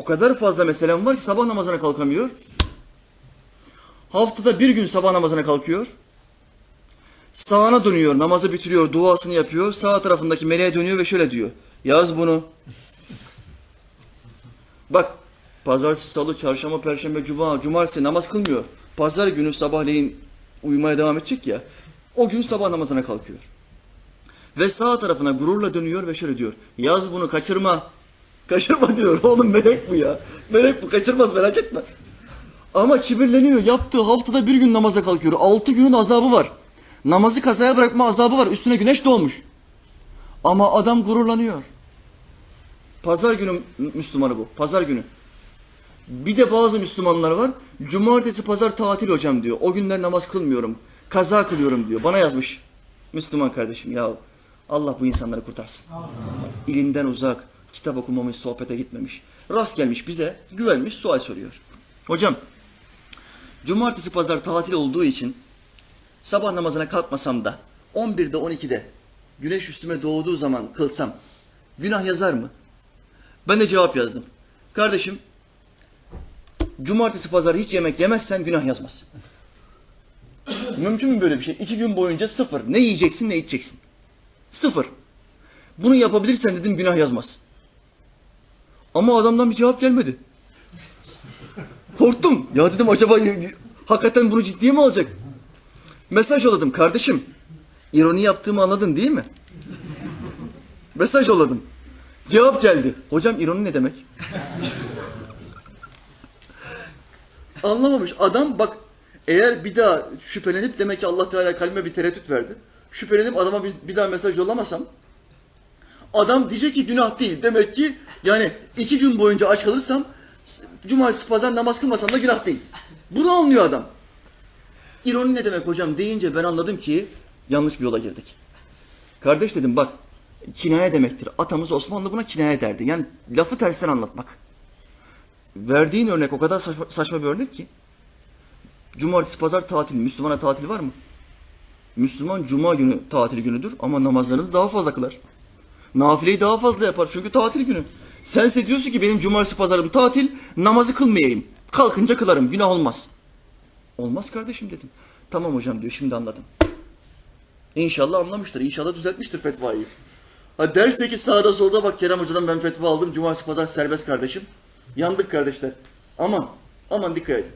O kadar fazla meselem var ki sabah namazına kalkamıyor. Haftada bir gün sabah namazına kalkıyor. Sağına dönüyor, namazı bitiriyor, duasını yapıyor. Sağ tarafındaki meleğe dönüyor ve şöyle diyor. Yaz bunu. Bak, pazartesi, salı, çarşamba, perşembe, cuma, cumartesi namaz kılmıyor. Pazar günü sabahleyin uyumaya devam edecek ya. O gün sabah namazına kalkıyor. Ve sağ tarafına gururla dönüyor ve şöyle diyor. Yaz bunu kaçırma. Kaçırma diyor. Oğlum melek bu ya. Melek bu kaçırmaz merak etme. Ama kibirleniyor. Yaptığı haftada bir gün namaza kalkıyor. Altı günün azabı var. Namazı kazaya bırakma azabı var. Üstüne güneş doğmuş. Ama adam gururlanıyor. Pazar günü Müslümanı bu. Pazar günü. Bir de bazı Müslümanlar var. Cumartesi pazar tatil hocam diyor. O günler namaz kılmıyorum. Kaza kılıyorum diyor. Bana yazmış. Müslüman kardeşim ya Allah bu insanları kurtarsın. İlimden uzak, kitap okumamış, sohbete gitmemiş. Rast gelmiş bize, güvenmiş, sual soruyor. Hocam, cumartesi pazar tatil olduğu için sabah namazına kalkmasam da 11'de 12'de güneş üstüme doğduğu zaman kılsam günah yazar mı? Ben de cevap yazdım. Kardeşim, cumartesi pazar hiç yemek yemezsen günah yazmaz. Mümkün mü böyle bir şey? İki gün boyunca sıfır. Ne yiyeceksin ne içeceksin. Sıfır. Bunu yapabilirsen dedim günah yazmaz. Ama adamdan bir cevap gelmedi. Korktum. Ya dedim acaba hakikaten bunu ciddiye mi alacak? Mesaj yolladım. Kardeşim ironi yaptığımı anladın değil mi? Mesaj yolladım. Cevap geldi. Hocam ironi ne demek? Anlamamış. Adam bak eğer bir daha şüphelenip demek ki Allah Teala kalbime bir tereddüt verdi. Şüphelenip adama bir daha mesaj yollamasam adam diyecek ki günah değil. Demek ki yani iki gün boyunca aç kalırsam cumartesi pazar namaz kılmasam da günah değil. Bunu anlıyor adam. İroni ne demek hocam deyince ben anladım ki yanlış bir yola girdik. Kardeş dedim bak kinaye demektir. Atamız Osmanlı buna kinaye derdi. Yani lafı tersten anlatmak. Verdiğin örnek o kadar saçma, saçma bir örnek ki. Cumartesi, pazar tatil. Müslümana tatil var mı? Müslüman cuma günü tatil günüdür ama namazlarını daha fazla kılar. Nafileyi daha fazla yapar çünkü tatil günü. Sense diyorsun ki benim cumartesi pazarım tatil, namazı kılmayayım. Kalkınca kılarım, günah olmaz. Olmaz kardeşim dedim. Tamam hocam diyor, şimdi anladım. İnşallah anlamıştır, inşallah düzeltmiştir fetvayı. Ha derse ki sağda solda bak Kerem Hoca'dan ben fetva aldım, cumartesi pazar serbest kardeşim. Yandık kardeşler. Aman, aman dikkat edin.